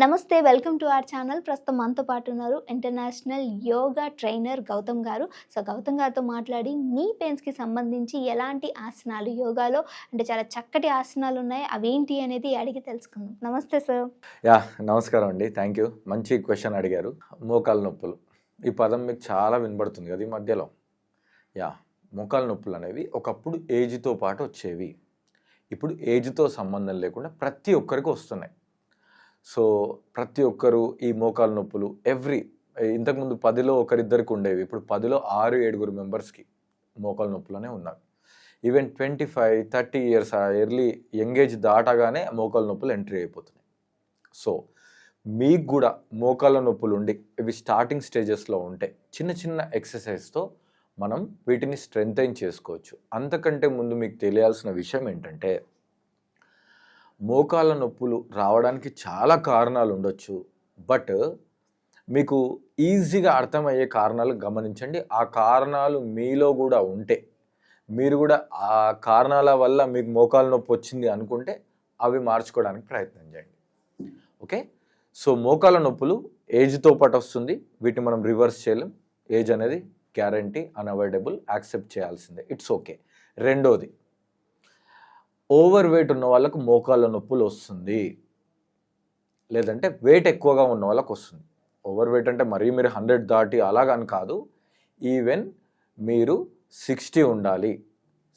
నమస్తే welcome to our channel. ప్రస్తుతం మనతో పాటు ఉన్నారు ఇంటర్నేషనల్ యోగా ట్రైనర్ గౌతమ్ గారు. సో గౌతమ్ గారితో మాట్లాడి నీ పెయిన్స్కి సంబంధించి ఎలాంటి ఆసనాలు యోగాలో అంటే చాలా చక్కటి ఆసనాలు ఉన్నాయి. అవేంటి అనేది అడిగి తెలుసుకుందాం. నమస్తే సార్. యా నమస్కారం అండి. థ్యాంక్ యూ మంచి క్వశ్చన్ అడిగారు. మోకాలు నొప్పులు. ఈ పదం మీకు చాలా వినబడుతుంది కదా ఈ మధ్యలో. యా మోకాలు నొప్పులు అనేవి ఒకప్పుడు ఏజ్తో పాటు వచ్చేవి. ఇప్పుడు ఏజ్తో సంబంధం లేకుండా ప్రతి ఒక్కరికి వస్తున్నాయి. సో ప్రతి ఒక్కరు ఈ మోకాలు నొప్పులు ఎవ్రీ ఇంతకుముందు పదిలో ఒకరిద్దరికి ఉండేవి. ఇప్పుడు పదిలో ఆరు ఏడుగురు మెంబర్స్కి మోకాలు నొప్పులనే ఉన్నారు even twenty five thirty years ఆ ఎర్లీ యంగేజ్ దాటగానే మోకాలు నొప్పులు ఎంట్రీ అయిపోతున్నాయి. సో మీకు కూడా మోకాళ్ళ నొప్పులు ఉండి ఇవి స్టార్టింగ్ స్టేజెస్లో ఉంటే చిన్న చిన్న ఎక్సర్సైజ్తో మనం వీటిని స్ట్రెంగ్తైన్ చేసుకోవచ్చు. అంతకంటే ముందు మీకు తెలియాల్సిన విషయం ఏంటంటే మోకాళ్ళ నొప్పులు రావడానికి చాలా కారణాలు ఉండొచ్చు. బట్ మీకు ఈజీగా అర్థమయ్యే కారణాలు గమనించండి. ఆ కారణాలు మీలో కూడా ఉంటే మీరు కూడా ఆ కారణాల వల్ల మీకు మోకాలు నొప్పి వచ్చింది అనుకుంటే అవి మార్చుకోవడానికి ప్రయత్నం చేయండి. ఓకే? సో మోకాల నొప్పులు ఏజ్తో పాటు వస్తుంది. వీటిని మనం రివర్స్ చేయలేం. ఏజ్ అనేది గ్యారంటీ అన్అవాయిడబుల్ యాక్సెప్ట్ చేయాల్సిందే. It's okay. రెండోది ఓవర్ వెయిట్ ఉన్న వాళ్ళకు మోకాళ్ళ నొప్పులు వస్తుంది. లేదంటే వెయిట్ ఎక్కువగా ఉన్న వాళ్ళకు వస్తుంది. ఓవర్ వెయిట్ అంటే మరీ మీరు హండ్రెడ్ దాటి అలాగని కాదు. ఈవెన్ మీరు సిక్స్టీ ఉండాలి.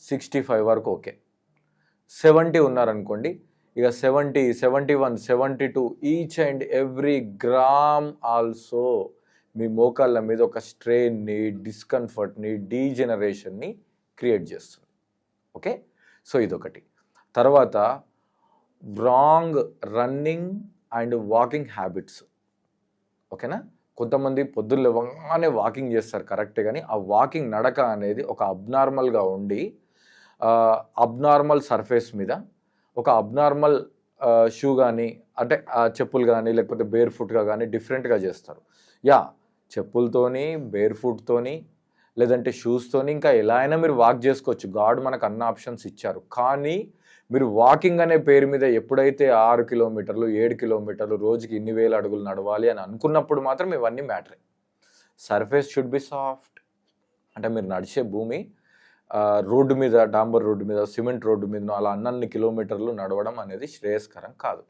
సిక్స్టీ ఫైవ్ వరకు ఓకే. సెవెంటీ ఉన్నారనుకోండి ఇక seventy seventy one seventy two each and every gram also మీ మోకాళ్ళ మీద ఒక స్ట్రెయిన్ని డిస్కంఫర్ట్ని డీజనరేషన్ని క్రియేట్ చేస్తుంది. ఓకే? సో ఇదొకటి. తర్వాత wrong running and walking habits ఓకేనా? కొంతమంది పొద్దున్న లేవగానే వాకింగ్ చేస్తారు కరెక్టే కానీ ఆ వాకింగ్ నడక అనేది ఒక అబ్నార్మల్గా ఉండి అబ్నార్మల్ సర్ఫేస్ మీద ఒక అబ్నార్మల్ షూ కానీ అంటే చెప్పులు కానీ లేకపోతే బేర్ ఫుట్గా కానీ డిఫరెంట్గా చేస్తారు. యా చెప్పులతోని బేర్ ఫుట్తోని లేదంటే షూస్తోని ఇంకా ఎలా అయినా మీరు వాక్ చేసుకోవచ్చు. గాడ్ మనకు అన్న ఆప్షన్స్ ఇచ్చారు. కానీ మీరు వాకింగ్ అనే పేరు మీద ఎప్పుడైతే ఆరు కిలోమీటర్లు ఏడు కిలోమీటర్లు రోజుకి ఇన్ని వేల అడుగులు నడవాలి అని అనుకున్నప్పుడు మాత్రం ఇవన్నీ మ్యాటరే. Surface should be soft. అంటే మీరు నడిచే భూమి రోడ్డు మీద డాంబర్ రోడ్డు మీద సిమెంట్ రోడ్డు మీద అలా అన్నన్ని కిలోమీటర్లు నడవడం అనేది శ్రేయస్కరం కాదు.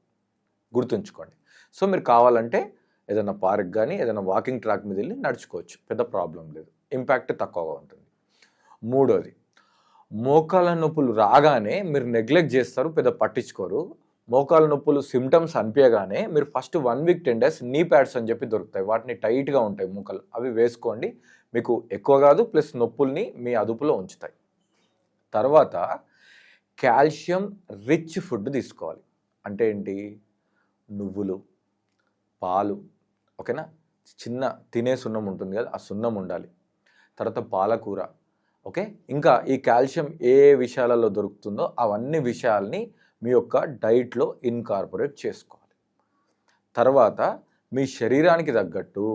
గుర్తుంచుకోండి. సో మీరు కావాలంటే ఏదైనా పార్క్ కానీ ఏదైనా వాకింగ్ ట్రాక్ మీద వెళ్ళి నడుచుకోవచ్చు. పెద్ద ప్రాబ్లం లేదు. ఇంపాక్ట్ తక్కువగా ఉంటుంది. మూడోది మోకాళ్ళ నొప్పులు రాగానే మీరు నెగ్లెక్ట్ చేస్తారు పెద్ద పట్టించుకోరు. మోకాళ్ళ నొప్పులు సిమ్టమ్స్ అనిపించగానే మీరు first one week ten days knee pads అని చెప్పి దొరుకుతాయి. వాటిని టైట్గా ఉంటాయి మోకాలు అవి వేసుకోండి. మీకు ఎక్కువ కాదు ప్లస్ నొప్పుల్ని మీ అదుపులో ఉంచుతాయి. తర్వాత కాల్షియం రిచ్ ఫుడ్ తీసుకోవాలి. అంటే ఏంటి? నువ్వులు పాలు ఓకేనా? చిన్న తినే సున్నం ఉంటుంది కదా ఆ సున్నం ఉండాలి. తర్వాత పాలకూర. ఓకే? ఇంకా ఈ కాల్షియం ఏ విషయాలలో దొరుకుతుందో అవన్నీ విషయాల్ని మీ యొక్క డైట్లో ఇన్కార్పొరేట్ చేసుకోవాలి. తర్వాత మీ శరీరానికి తగ్గట్టు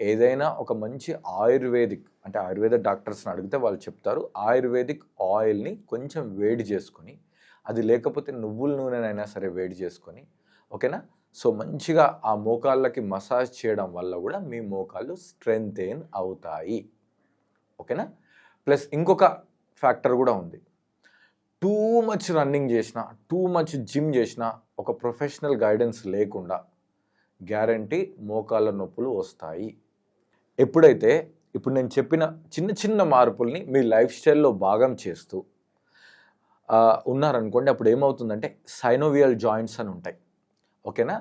ఏదైనా ఒక మంచి ఆయుర్వేదిక్ అంటే ఆయుర్వేద డాక్టర్స్ని అడిగితే వాళ్ళు చెప్తారు ఆయుర్వేదిక్ ఆయిల్ని కొంచెం వేడి చేసుకొని అది లేకపోతే నువ్వుల నూనెనైనా సరే వేడి చేసుకొని ఓకేనా? సో మంచిగా ఆ మోకాళ్ళకి మసాజ్ చేయడం వల్ల కూడా మీ మోకాళ్ళు స్ట్రెంగ్తెయిన్ అవుతాయి. ఓకేనా? ప్లస్ ఇంకొక ఫ్యాక్టర్ కూడా ఉంది. టూ మచ్ రన్నింగ్ చేసిన టూ మచ్ జిమ్ చేసిన ఒక ప్రొఫెషనల్ గైడెన్స్ లేకుండా గ్యారంటీ మోకాళ్ళ నొప్పులు వస్తాయి. ఎప్పుడైతే ఇప్పుడు నేను చెప్పిన చిన్న చిన్న మార్పుల్ని మీ లైఫ్ స్టైల్లో భాగం చేస్తూ ఉన్నారనుకోండి అప్పుడు ఏమవుతుందంటే సైనోవియల్ జాయింట్స్ అని ఉంటాయి. ఓకేనా?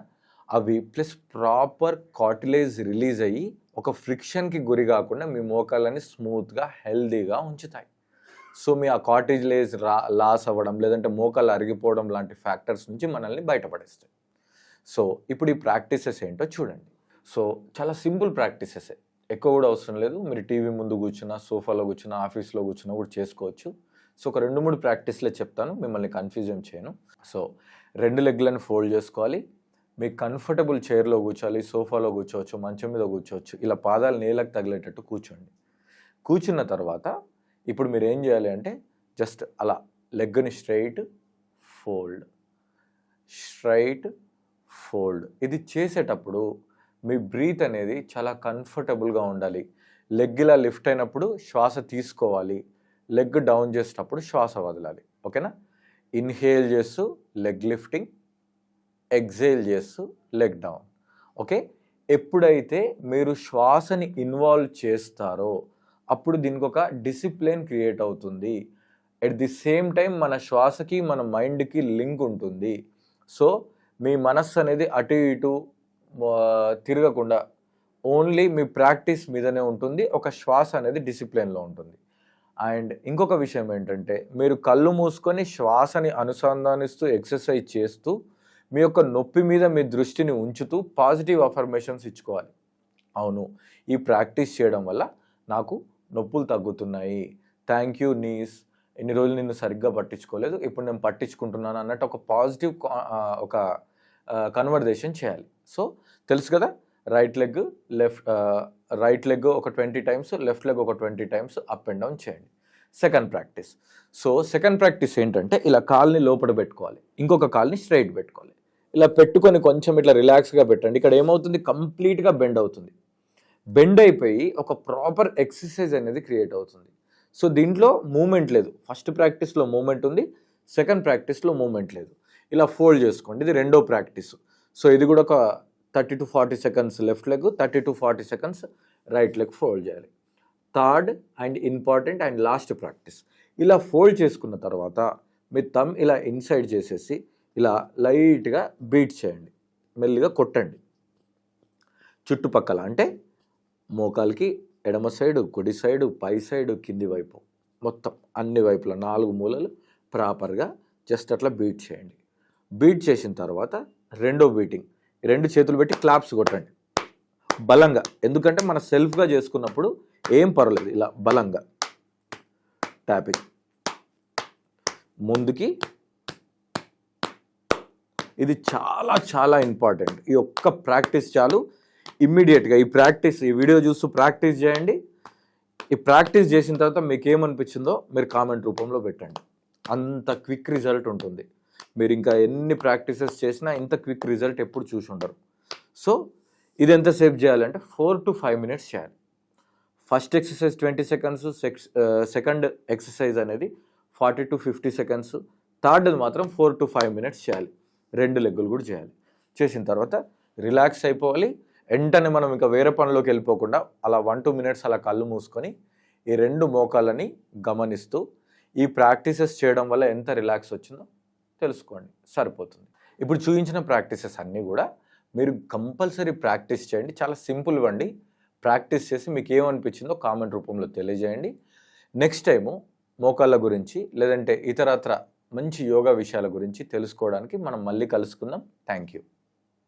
అవి ప్లస్ ప్రాపర్ కాటిలేజ్ రిలీజ్ అయ్యి ఒక ఫ్రిక్షన్కి గురి కాకుండా మీ మోకాళ్ళని స్మూత్గా హెల్దీగా ఉంచుతాయి. సో మీ ఆ కాటిలేజ్ రా లాస్ అవ్వడం లేదంటే మోకాళ్ళు అరిగిపోవడం లాంటి ఫ్యాక్టర్స్ నుంచి మనల్ని బయటపడేస్తాయి. సో ఇప్పుడు ఈ ప్రాక్టీసెస్ ఏంటో చూడండి. సో చాలా సింపుల్ ప్రాక్టీసెసే. ఎక్కువ కూడా అవసరం లేదు. మీరు టీవీ ముందు కూర్చున్నా సోఫాలో కూర్చున్నా ఆఫీస్లో కూర్చున్నా కూడా చేసుకోవచ్చు. సో ఒక రెండు మూడు ప్రాక్టీస్లే చెప్తాను. మిమ్మల్ని కన్ఫ్యూజన్ చేయను. సో రెండు లెగ్లను ఫోల్డ్ చేసుకోవాలి. మీకు కంఫర్టబుల్ చైర్లో కూర్చోాలి సోఫాలో కూర్చోవచ్చు మంచం మీద కూర్చోవచ్చు ఇలా పాదాలు నేలకు తగిలేటట్టు కూర్చోండి. కూర్చున్న తర్వాత ఇప్పుడు మీరు ఏం చేయాలి అంటే జస్ట్ అలా లెగ్ని స్ట్రైట్ ఫోల్డ్ స్ట్రైట్ ఫోల్డ్ ఇది చేసేటప్పుడు మీ బ్రీత్ అనేది చాలా కంఫర్టబుల్గా ఉండాలి. లెగ్ ఇలా లిఫ్ట్ అయినప్పుడు శ్వాస తీసుకోవాలి. లెగ్ డౌన్ చేసేటప్పుడు శ్వాస వదలాలి. ఓకేనా? ఇన్హేల్ చేస్తూ లెగ్ లిఫ్టింగ్ ఎగ్జైల్ చేస్తూ లెగ్ డౌన్. ఓకే? ఎప్పుడైతే మీరు శ్వాసని ఇన్వాల్వ్ చేస్తారో అప్పుడు దీనికి ఒక డిసిప్లిన్ క్రియేట్ అవుతుంది. ఎట్ ది సేమ్ టైం మన శ్వాసకి మన మైండ్కి లింక్ ఉంటుంది. సో మీ మనస్సు అనేది అటు ఇటు తిరగకుండా ఓన్లీ మీ ప్రాక్టీస్ మీదనే ఉంటుంది. ఒక శ్వాస అనేది డిసిప్లిన్లో ఉంటుంది. అండ్ ఇంకొక విషయం ఏంటంటే మీరు కళ్ళు మూసుకొని శ్వాసని అనుసంధానిస్తూ ఎక్సర్సైజ్ చేస్తూ మీ యొక్క నొప్పి మీద మీ దృష్టిని ఉంచుతూ పాజిటివ్ అఫర్మేషన్స్ ఇచ్చుకోవాలి. అవును ఈ ప్రాక్టీస్ చేయడం వల్ల నాకు నొప్పులు తగ్గుతున్నాయి. థ్యాంక్ యూ నీస్ ఎన్ని రోజులు నిన్ను సరిగ్గా పట్టించుకోలేదు. ఇప్పుడు నేను పట్టించుకుంటున్నాను అన్నట్టు ఒక పాజిటివ్ ఒక కన్వర్జేషన్ చేయాలి. సో తెలుసు కదా right leg left right leg ఒక ట్వంటీ టైమ్స్ లెఫ్ట్ లెగ్ ఒక twenty times up and down చేయండి. Second practice so second practice ఏంటంటే ఇలా కాల్ని లోపల పెట్టుకోవాలి. ఇంకొక కాల్ని స్ట్రైట్ పెట్టుకోవాలి. ఇలా పెట్టుకొని కొంచెం ఇట్లా రిలాక్స్గా పెట్టండి. ఇక్కడ ఏమవుతుంది? కంప్లీట్గా బెండ్ అవుతుంది. బెండ్ అయిపోయి ఒక ప్రాపర్ ఎక్సర్సైజ్ అనేది క్రియేట్ అవుతుంది. సో దీంట్లో మూమెంట్ లేదు. ఫస్ట్ ప్రాక్టీస్లో మూమెంట్ ఉంది. సెకండ్ ప్రాక్టీస్లో మూమెంట్ లేదు. ఇలా ఫోల్డ్ చేసుకోండి. ఇది రెండో ప్రాక్టీస్. సో ఇది కూడా ఒక thirty to forty seconds left leg thirty to forty seconds right leg fold చేయాలి. Third and important and last practice. ఇలా ఫోల్డ్ చేసుకున్న తర్వాత మీ తమ్ ఇలా ఇన్సైడ్ చేసేసి ఇలా లైట్గా బీట్ చేయండి. మెల్లిగా కొట్టండి. చుట్టుపక్కల అంటే మోకాలకి ఎడమ సైడు కుడి సైడు పై సైడు కింది వైపు మొత్తం అన్ని వైపుల నాలుగు మూలలు ప్రాపర్గా జస్ట్ అట్లా బీట్ చేయండి. బీట్ చేసిన తర్వాత రెండో బీటింగ్ రెండు చేతులు పెట్టి క్లాప్స్ కొట్టండి. బలంగా ఎందుకంటే మన సెల్ఫ్గా చేసుకున్నప్పుడు ఏం పర్వాలేదు ఇలా బలంగా. ట్యాపింగ్. ముందుకి ఇది చాలా చాలా ఇంపార్టెంట్ ఈ ఒక్క ప్రాక్టీస్ చాలు. ఇమ్మీడియట్గా ఈ ప్రాక్టీస్ ఈ వీడియో చూస్తూ ప్రాక్టీస్ చేయండి. ఈ ప్రాక్టీస్ చేసిన తర్వాత మీకు ఏమనిపించిందో మీరు కామెంట్ రూపంలో పెట్టండి. అంత క్విక్ రిజల్ట్ ఉంటుంది. మీరు ఇంకా ఎన్ని ప్రాక్టీసెస్ చేసినా ఇంత క్విక్ రిజల్ట్ ఎప్పుడు చూసి ఉండరు. సో ఇది ఎంతసేపు చేయాలంటే ఫోర్ టు ఫైవ్ మినిట్స్ చేయాలి. ఫస్ట్ ఎక్సర్సైజ్ ట్వంటీ సెకండ్స్ సెక్స్ సెకండ్ ఎక్సర్సైజ్ అనేది forty to fifty seconds. Third మాత్రం ఫోర్ టు ఫైవ్ మినిట్స్ చేయాలి. రెండు లెగ్గులు కూడా చేయాలి. చేసిన తర్వాత రిలాక్స్ అయిపోవాలి. వెంటనే మనం ఇంకా వేరే పనిలోకి వెళ్ళిపోకుండా అలా వన్ టూ మినిట్స్ అలా కళ్ళు మూసుకొని ఈ రెండు మోకాలని గమనిస్తూ ఈ ప్రాక్టీసెస్ చేయడం వల్ల ఎంత రిలాక్స్ వచ్చిందో తెలుసుకోండి. సరిపోతుంది. ఇప్పుడు చూపించిన ప్రాక్టీసెస్ అన్నీ కూడా మీరు కంపల్సరీ ప్రాక్టీస్ చేయండి. చాలా సింపుల్ అండి ప్రాక్టీస్ చేసి మీకు ఏమనిపించిందో కామెంట్ రూపంలో తెలియజేయండి. నెక్స్ట్ టైము మోకాళ్ళ గురించి లేదంటే ఇతరత్ర మంచి యోగా విషయాల గురించి తెలుసుకోవడానికి మనం మళ్ళీ కలుసుకుందాం. Thank you